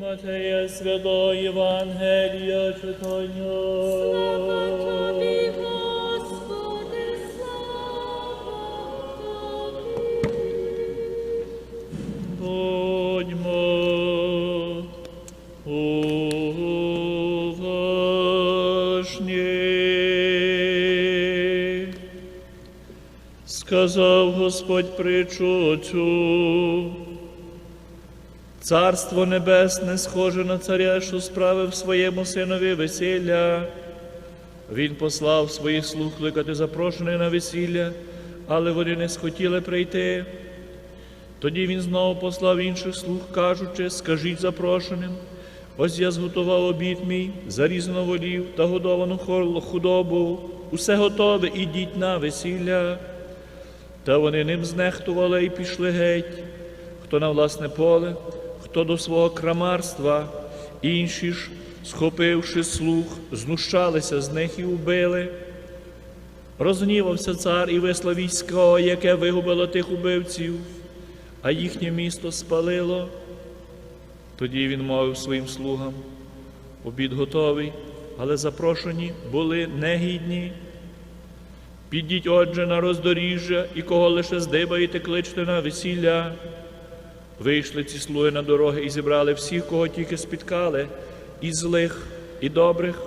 Матея Святого Євангелія читання. Тобі, Господи, слава Тобі. Будьмо уважні. Сказав Господь притчу цю. Царство Небесне схоже на царя, що справив своєму синові весілля. Він послав своїх слуг кликати запрошених на весілля, але вони не схотіли прийти. Тоді він знову послав інших слуг, кажучи, скажіть запрошеним, ось я зготував обід мій, зарізано волів та годовану худобу, усе готове, ідіть на весілля. Та вони ним знехтували і пішли геть, хто на власне поле, хто до свого крамарства, інші ж, схопивши слух, знущалися з них і убили. Розгнівався цар і вислав військо, яке вигубило тих убивців, а їхнє місто спалило. Тоді він мовив своїм слугам, обід готовий, але запрошені були негідні. Підіть, отже, на роздоріжжя, і кого лише здибаєте, кличте на весілля. Вийшли ці слуги на дороги і зібрали всіх, кого тільки спіткали, і злих, і добрих.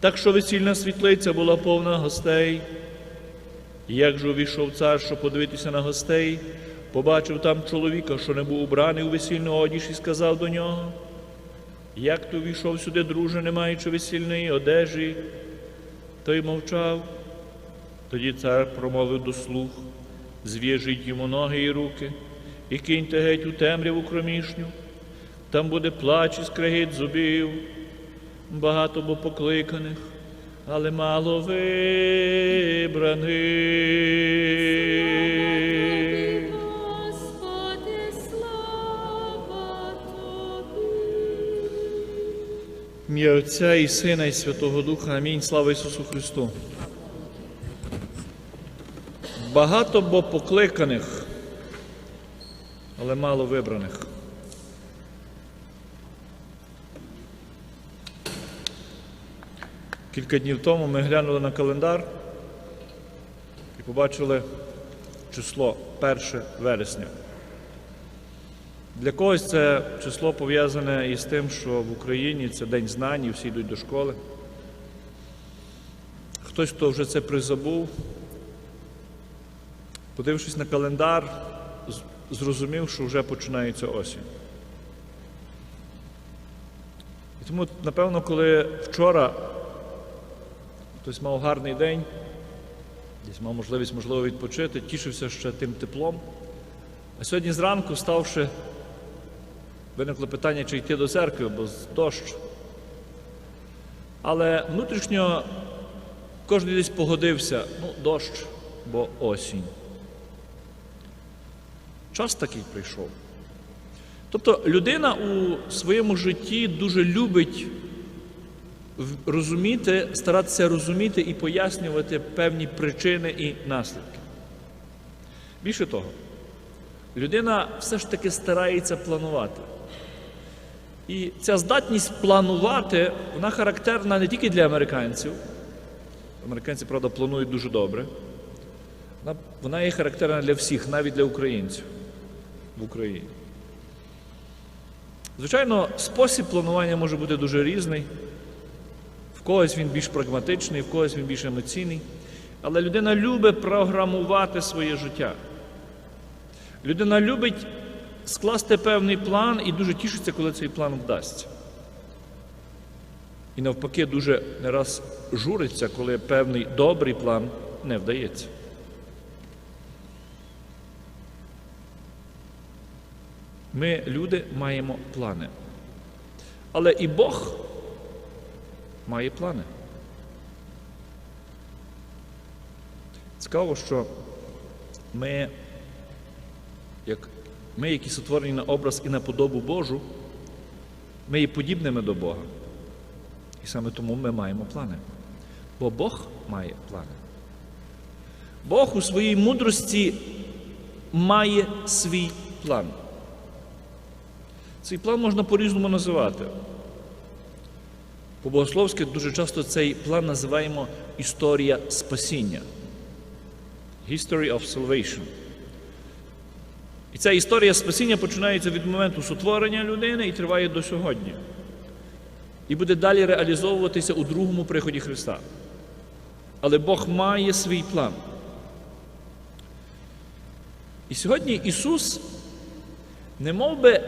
Так що весільна світлиця була повна гостей. І як же увійшов цар, щоб подивитися на гостей, побачив там чоловіка, що не був убраний у весільну одіж, і сказав до нього, як ти увійшов сюди, друже, не маючи весільної одежі, той мовчав. Тоді цар промовив до слуг, зв'яжіть йому ноги і руки, і киньте геть у темряву кромішню. Там буде плач і скрегіт зубів, багато бо покликаних, але мало вибраних. Господи, слава Тобі. Отця і Сина, і Святого Духа. Амінь. Слава Ісусу Христу. Багато бо покликаних, але мало вибраних. Кілька днів тому ми глянули на календар і побачили число 1 вересня. Для когось це число пов'язане із тим, що в Україні це День знань, і всі йдуть до школи. Хтось, хто вже це призабув, подивившись на календар, зрозумів, що вже починається осінь. І тому, напевно, коли вчора хтось мав гарний день, десь мав можливість, можливо, відпочити, тішився ще тим теплом. А сьогодні зранку, ставши, виникло питання, чи йти до церкви, бо дощ. Але внутрішньо кожен десь погодився, ну, дощ, бо осінь. Час такий прийшов. Тобто людина у своєму житті дуже любить розуміти, старатися розуміти і пояснювати певні причини і наслідки. Більше того, людина все ж таки старається планувати. І ця здатність планувати, вона характерна не тільки для американців. Американці, правда, планують дуже добре. Вона, вона є характерна для всіх, навіть для українців Україні. Звичайно, спосіб планування може бути дуже різний. В когось він більш прагматичний, в когось він більш емоційний. Але людина любить програмувати своє життя. Людина любить скласти певний план і дуже тішиться, коли цей план вдасться. І навпаки, дуже не раз журиться, коли певний добрий план не вдається. Ми, люди, маємо плани. Але і Бог має плани. Цікаво, що ми, як ми, які сотворені на образ і на подобу Божу, ми є подібними до Бога. І саме тому ми маємо плани. Бо Бог має плани. Бог у своїй мудрості має свій план. Цей план можна по-різному називати. По-богословськи дуже часто цей план називаємо історія спасіння. History of Salvation. І ця історія спасіння починається від моменту сотворення людини і триває до сьогодні. І буде далі реалізовуватися у другому приході Христа. Але Бог має свій план. І сьогодні Ісус, не мов би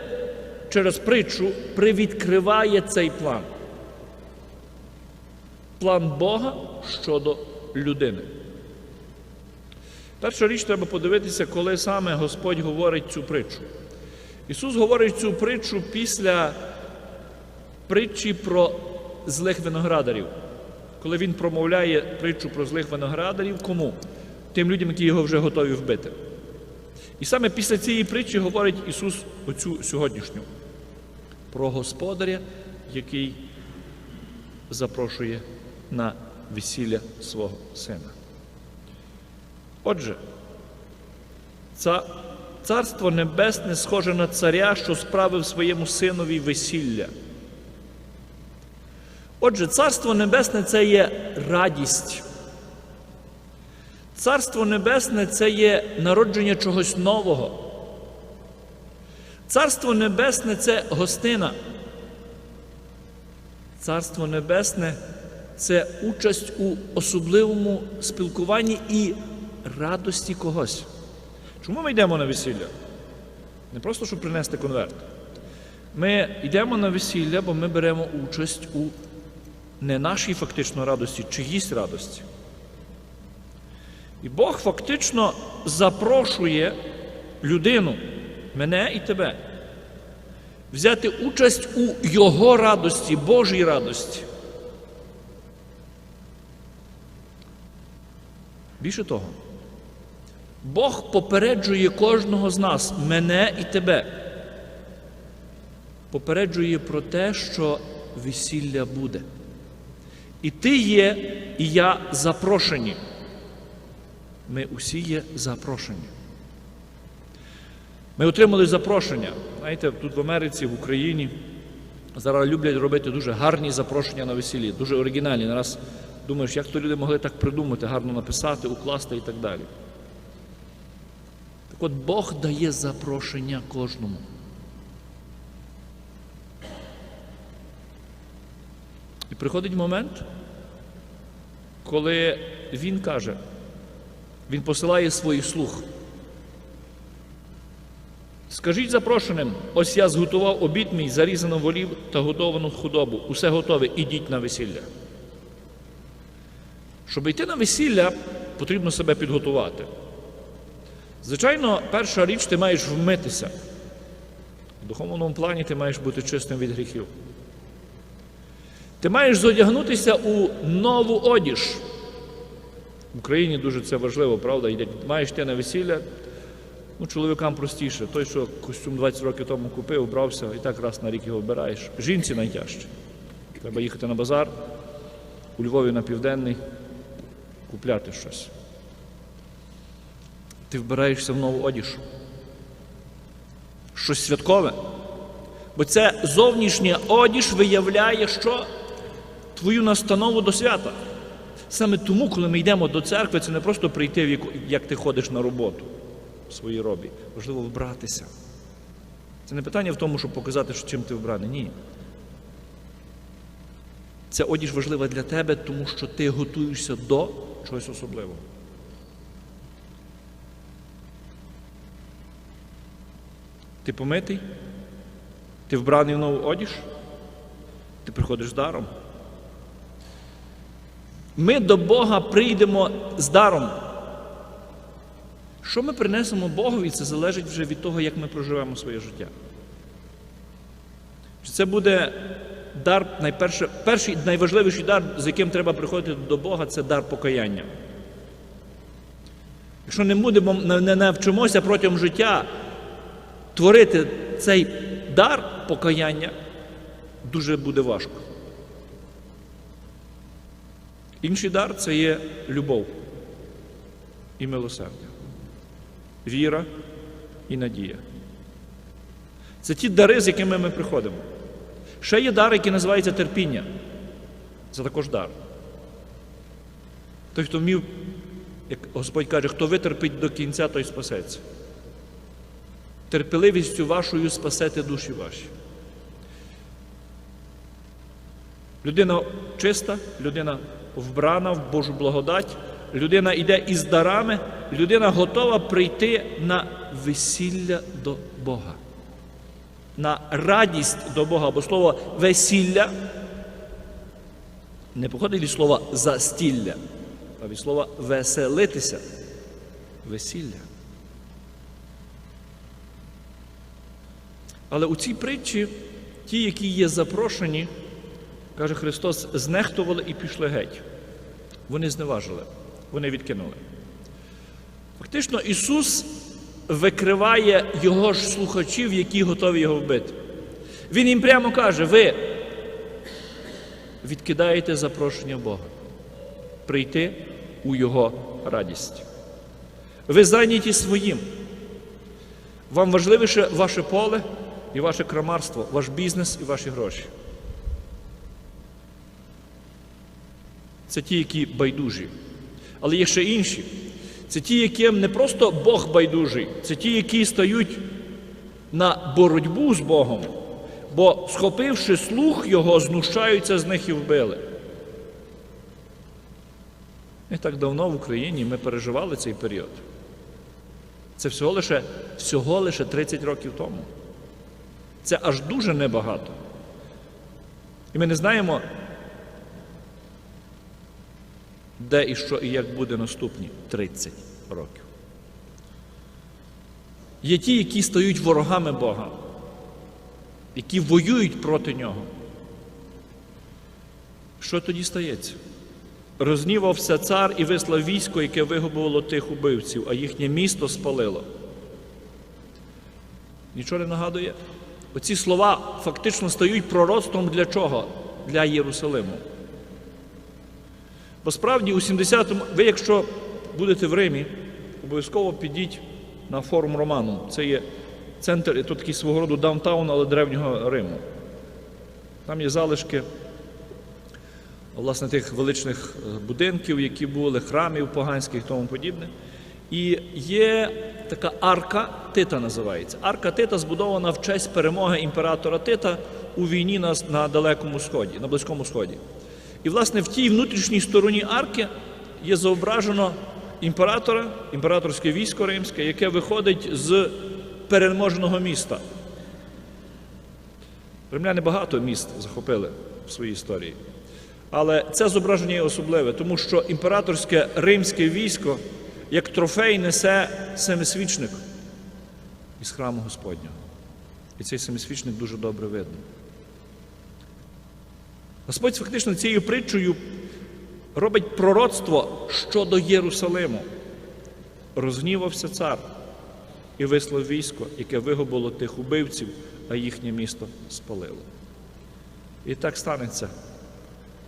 через притчу, привідкриває цей план. План Бога щодо людини. Перша річ треба подивитися, коли саме Господь говорить цю притчу. Ісус говорить цю притчу після притчі про злих виноградарів. Коли Він промовляє притчу про злих виноградарів, кому? Тим людям, які його вже готові вбити. І саме після цієї притчі говорить Ісус оцю сьогоднішню про господаря, який запрошує на весілля свого сина. Отже, царство небесне схоже на царя, що справив своєму синові весілля. Отже, царство небесне це є радість. Царство небесне це є народження чогось нового. Царство небесне це гостина. Царство небесне це участь у особливому спілкуванні і радості когось. Чому ми йдемо на весілля? Не просто щоб принести конверт. Ми йдемо на весілля, бо ми беремо участь у не нашій фактично радості, чиїсь радості. І Бог фактично запрошує людину, мене і тебе, взяти участь у Його радості, Божій радості. Більше того, Бог попереджує кожного з нас, мене і тебе. Попереджує про те, що весілля буде. І ти є, і я запрошені. Ми усі є запрошені. Ми отримали запрошення. Знаєте, тут в Америці, в Україні зараз люблять робити дуже гарні запрошення на весіллі, дуже оригінальні. Нараз думаєш, як то люди могли так придумати, гарно написати, укласти і так далі. Так от Бог дає запрошення кожному. І приходить момент, коли він каже, він посилає своїх слуг. Скажіть запрошеним, ось я зготував обід мій, зарізану волів та готовану худобу. Усе готове, ідіть на весілля. Щоб йти на весілля, потрібно себе підготувати. Звичайно, перша річ ти маєш вмитися. В духовному плані ти маєш бути чистим від гріхів. Ти маєш зодягнутися у нову одіж. В Україні дуже це важливо, правда? Маєш йти на весілля. Ну, чоловікам простіше. Той, що костюм 20 років тому купив, брався, і так раз на рік його вбираєш. Жінці найтяжче. Треба їхати на базар, у Львові на південний, купляти щось. Ти вбираєшся в нову одіж. Щось святкове. Бо це зовнішня одіж виявляє, що твою настанову до свята. Саме тому, коли ми йдемо до церкви, це не просто прийти, як ти ходиш на роботу своїй робі. Важливо вбратися. Це не питання в тому, щоб показати, що чим ти вбраний. Ні. Ця одіж важлива для тебе, тому що ти готуєшся до чогось особливого. Ти помитий? Ти вбраний в нову одіж? Ти приходиш з даром. Ми до Бога прийдемо з даром. Що ми принесемо Богові, це залежить вже від того, як ми проживемо своє життя. Чи це буде дар, найперше, перший найважливіший дар, з яким треба приходити до Бога, це дар покаяння. Якщо не будемо, не навчимося протягом життя творити цей дар покаяння, дуже буде важко. Інший дар це є любов і милосердя, віра і надія. Це ті дари, з якими ми приходимо. Ще є дар, який називається терпіння. Це також дар. Той, хто вмів, як Господь каже, хто витерпить до кінця, той спасеться. Терпеливістю вашою спасете душі ваші. Людина чиста, людина вбрана в Божу благодать, людина йде із дарами, людина готова прийти на весілля до Бога, на радість до Бога, бо слово весілля не походить від слова застілля, а від слова веселитися. Весілля. Але у цій притчі ті, які є запрошені, каже Христос, знехтували і пішли геть. Вони зневажили, вони відкинули. Фактично, Ісус викриває його ж слухачів, які готові його вбити. Він їм прямо каже: ви відкидаєте запрошення Бога прийти у Його радість. Ви зайняті своїм. Вам важливіше ваше поле і ваше крамарство, ваш бізнес і ваші гроші. Це ті, які байдужі. Але є ще інші. Це ті, яким не просто Бог байдужий, це ті, які стають на боротьбу з Богом, бо, схопивши слух Його, знущаються з них і вбили. Не так давно в Україні ми переживали цей період. Це всього лише, всього лише 30 років тому. Це аж дуже небагато. І ми не знаємо, де і що і як буде наступні 30 років. Є ті, які стають ворогами Бога, які воюють проти нього. Що тоді стається? Рознівався цар і вислав військо, яке вигубувало тих убивців, а їхнє місто спалило. Нічого не нагадує? Оці слова фактично стають пророцтвом для чого? Для Єрусалиму. Бо справді у 70-му, ви якщо будете в Римі, обов'язково підіть на форум Роману. Це є центр, тут такий свого роду даунтаун, але древнього Риму. Там є залишки власне тих величних е, будинків, які були, храмів поганських і тому подібне. І є така арка Тита називається. Арка Тита збудована в честь перемоги імператора Тита у війні на, на Далекому Сході, на Близькому Сході. І, власне, в тій внутрішній стороні арки є зображено імператора, імператорське військо римське, яке виходить з переможеного міста. Римляни багато міст захопили в своїй історії. Але це зображення є особливе, тому що імператорське римське військо як трофей несе семисвічник із храму Господнього. І цей семисвічник дуже добре видно. Господь фактично цією притчею робить пророцтво щодо Єрусалиму. Розгнівався цар і вислав військо, яке вигубило тих убивців, а їхнє місто спалило. І так станеться.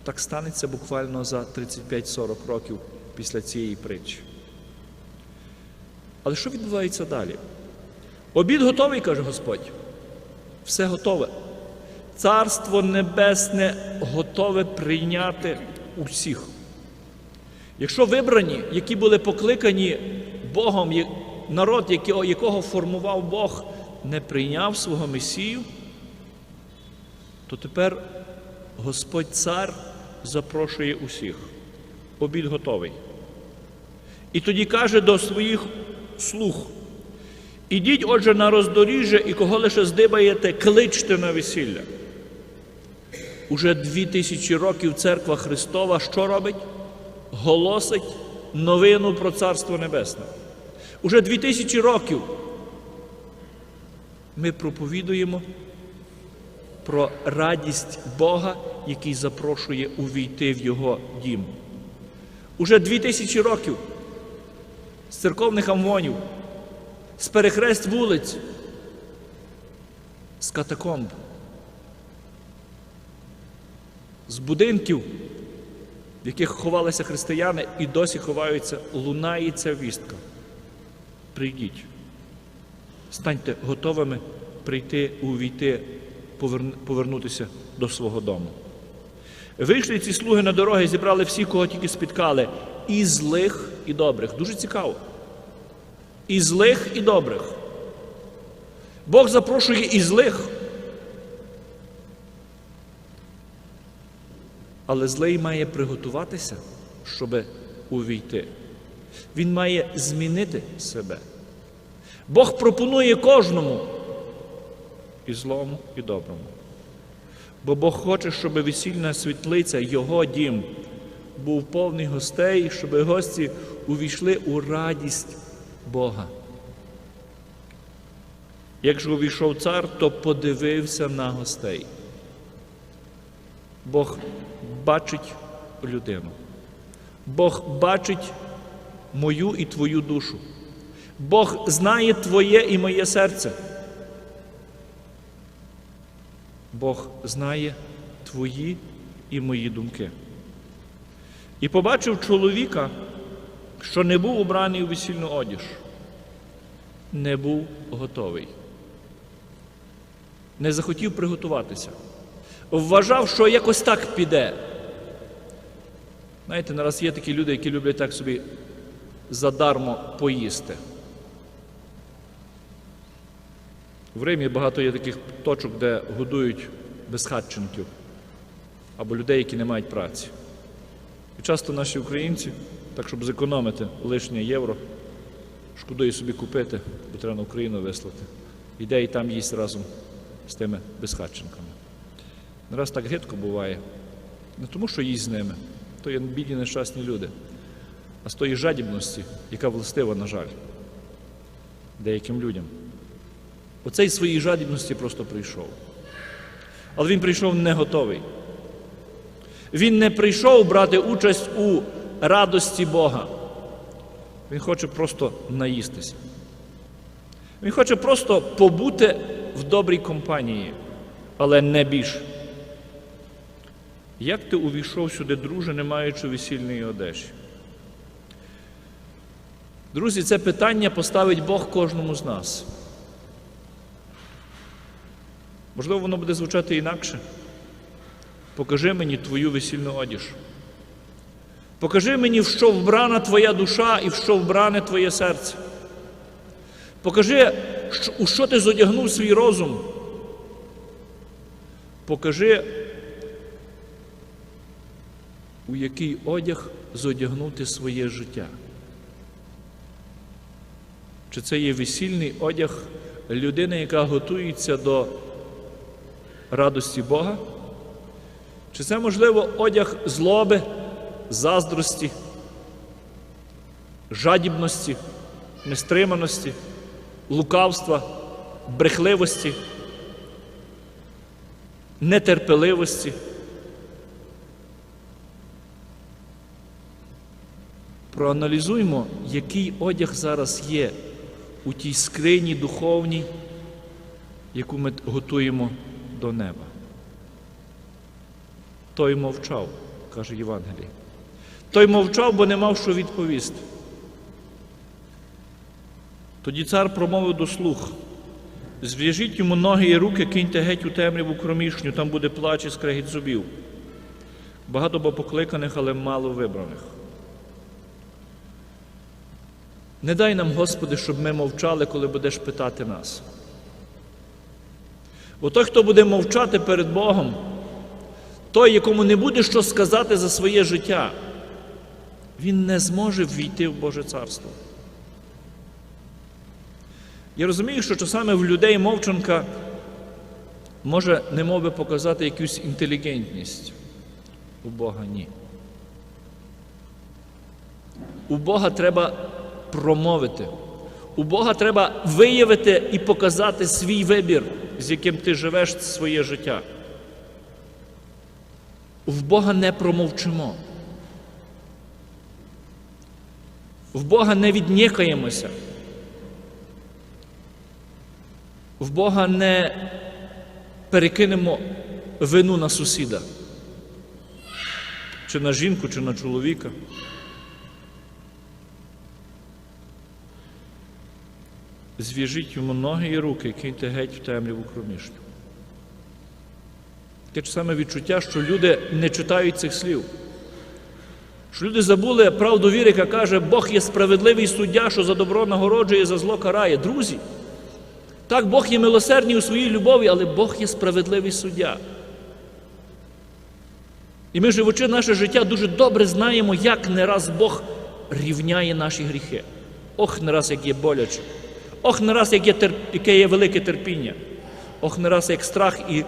Так станеться буквально за 35-40 років після цієї притчі. Але що відбувається далі? Обід готовий, каже Господь. Все готове. Царство Небесне готове прийняти усіх. Якщо вибрані, які були покликані Богом, народ, якого, формував Бог, не прийняв свого Месію, то тепер Господь Цар запрошує усіх. Обід готовий. І тоді каже до своїх слуг: ідіть, отже, на роздоріжжя, і кого лише здибаєте, кличте на весілля. Уже дві тисячі років церква Христова що робить? Голосить новину про Царство Небесне. Уже дві тисячі років ми проповідуємо про радість Бога, який запрошує увійти в Його дім. Уже дві тисячі років з церковних амвонів, з перехрест вулиць, з катакомб, з будинків, в яких ховалися християни і досі ховаються, лунає ця вістка. Прийдіть, станьте готовими прийти, увійти, повернутися до свого дому. Вийшли ці слуги на дороги зібрали всіх, кого тільки спіткали, і злих, і добрих. Дуже цікаво. І злих, і добрих. Бог запрошує і злих. Але злий має приготуватися, щоб увійти. Він має змінити себе. Бог пропонує кожному і злому, і доброму. Бо Бог хоче, щоб весільна світлиця, його дім, був повний гостей, щоб гості увійшли у радість Бога. Якщо увійшов цар, то подивився на гостей. Бог бачить людину. Бог бачить мою і твою душу. Бог знає твоє і моє серце. Бог знає твої і мої думки. І побачив чоловіка, що не був убраний у весільну одіж, не був готовий, не захотів приготуватися, вважав, що якось так піде. Знаєте, нараз є такі люди, які люблять так собі задармо поїсти. В Римі багато є таких точок, де годують безхатченків або людей, які не мають праці. І часто наші українці, так щоб зекономити лишнє євро, шкодує собі купити, бо треба на Україну вислати. Іде і там їсть разом з тими безхатченками. Не раз так гидко буває. Не тому, що їсть з ними, то є бідні нещасні люди, а з тої жадібності, яка властива, на жаль, деяким людям. Оцей своїй жадібності просто прийшов. Але він прийшов не готовий. Він не прийшов брати участь у радості Бога. Він хоче просто наїстися. Він хоче просто побути в добрій компанії, але не більше. Як ти увійшов сюди, друже, не маючи весільної одежі? Друзі, це питання поставить Бог кожному з нас. Можливо, воно буде звучати інакше. Покажи мені твою весільну одіж. Покажи мені, в що вбрана твоя душа і в що вбране твоє серце. Покажи, у що ти зодягнув свій розум. Покажи, у який одяг зодягнути своє життя. Чи це є весільний одяг людини, яка готується до радості Бога? Чи це, можливо, одяг злоби, заздрості, жадібності, нестриманості, лукавства, брехливості, нетерпеливості? Проаналізуймо, який одяг зараз є у тій скрині духовній, яку ми готуємо до неба. Той мовчав, каже Євангелій. Той мовчав, бо не мав що відповісти. Тоді цар промовив до слуг: зв'яжіть йому ноги і руки, киньте геть у темряву кромішню, там буде плач і скрегіт зубів. Багато бо покликаних, але мало вибраних. Не дай нам, Господи, щоб ми мовчали, коли будеш питати нас. Бо той, хто буде мовчати перед Богом, той, якому не буде що сказати за своє життя, він не зможе ввійти в Боже Царство. Я розумію, що часами в людей мовчанка може немов би показати якусь інтелігентність. У Бога ні. У Бога треба промовити. У Бога треба виявити і показати свій вибір, з яким ти живеш своє життя. В Бога не промовчимо. В Бога не віднікаємося. В Бога не перекинемо вину на сусіда, чи на жінку, чи на чоловіка. Зв'яжіть йому ноги і руки, киньте геть в темряву кромішню. Таке ж саме відчуття, що люди не читають цих слів. Що люди забули правду віри, яка каже, Бог є справедливий суддя, що за добро нагороджує, за зло карає. Друзі, так, Бог є милосердний у своїй любові, але Бог є справедливий суддя. І ми, живучи наше життя, дуже добре знаємо, як не раз Бог рівняє наші гріхи. Ох, не раз як є боляче. Ох, не раз як є терп... яке є велике терпіння. Ох, не раз як страх і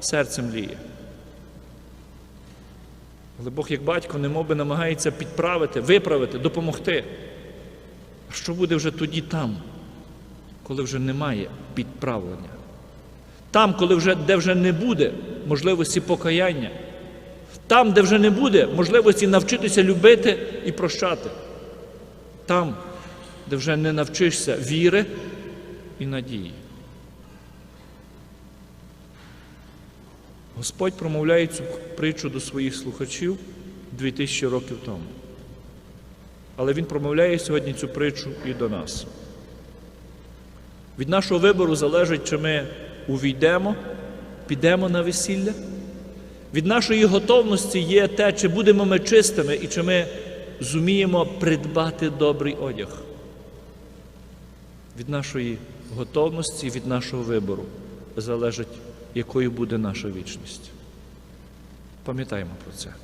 серце мліє. Але Бог, як батько, немов би намагається підправити, виправити, допомогти. А що буде вже тоді там, коли вже немає підправлення? Там, коли вже, де вже не буде можливості покаяння, там, де вже не буде можливості навчитися любити і прощати, там, де вже не навчишся віри і надії. Господь промовляє цю притчу до своїх слухачів 2000 років тому. Але Він промовляє сьогодні цю притчу і до нас. Від нашого вибору залежить, чи ми увійдемо, підемо на весілля. Від нашої готовності є те, чи будемо ми чистими і чи ми зуміємо придбати добрий одяг. Від нашої готовності, від нашого вибору залежить, якою буде наша вічність. Пам'ятаємо про це.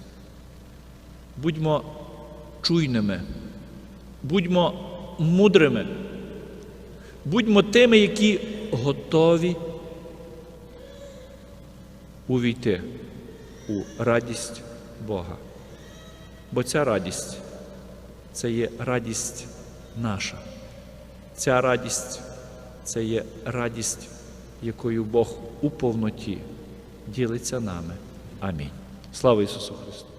Будьмо чуйними, будьмо мудрими, будьмо тими, які готові увійти у радість Бога. Бо ця радість це є радість наша. Ця радість це є радість, якою Бог у повноті ділиться нами. Амінь. Слава Ісусу Христу!